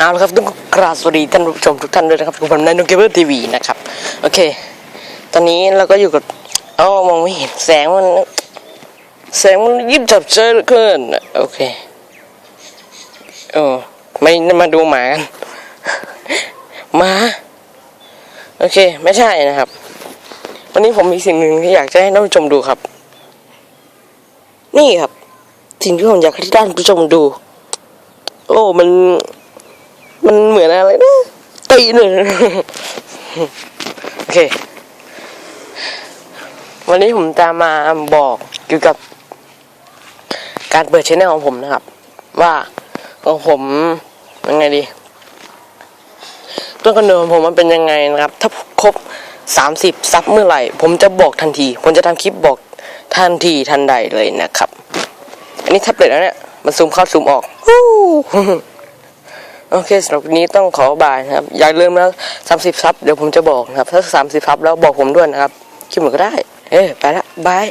เอาละครับต้องกราบสวัสดีท่านผู้ชมทุกท่านด้วยนะครับผมนายนกเกเบิลทีวีนะครับ โอเค ตอนนี้เราก็อยู่กับอ๋อมองไม่เห็นแสงมัน แสงมันยิบจับเจอเลือเกินโอเคเออไม่มาดูหมากันหมาโอเค ไม่ใช่นะครับ วันนี้ผมมีสิ่งหนึ่งที่อยากจะให้ท่านผู้ชมดูครับ นี่ครับ สิ่งที่ผมอยากให้ท่านผู้ชมดู โอ้มัน เหมือนอะไรนะตีหนึ่งโอเค วันนี้ผมจะมาบอกเกี่ยวกับ การเปิดชแนลของผมนะครับ ว่าของผมยังไงดีต้นกำเนิดของผมมันเป็นยังไงนะครับ ถ้าครบสามสิบซับเมื่อไหร่ ผมจะบอกทันที ผมจะทำคลิปบอกทันทีทันใดเลยนะครับ อันนี้แท็บเล็ตแล้วเนี่ย มันซูมเข้าซูมออก โอเคสำหรับวันนี้ต้องขอบายนะครับ อย่าลืมนะสามสิบซับเดี๋ยวผมจะบอกนะครับ ถ้าสามสิบซับแล้วบอกผมด้วยนะครับคลิปหมือนก็ได้ เอ้ไปละบาย